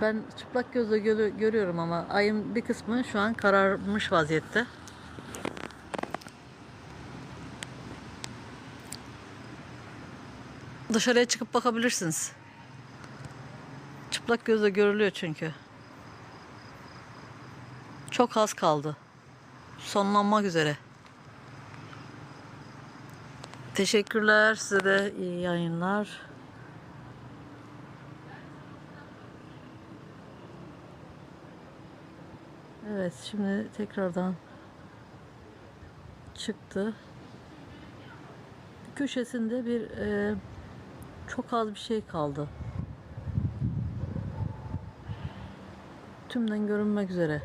Ben çıplak gözle görü- görüyorum ama ayın bir kısmı şu an kararmış vaziyette. Dışarıya çıkıp bakabilirsiniz. Çıplak gözle görülüyor çünkü. Çok az kaldı. Sonlanmak üzere. Teşekkürler size de iyi yayınlar. Evet şimdi tekrardan çıktı. Köşesinde bir e, çok az bir şey kaldı. Tümden görünmek üzere.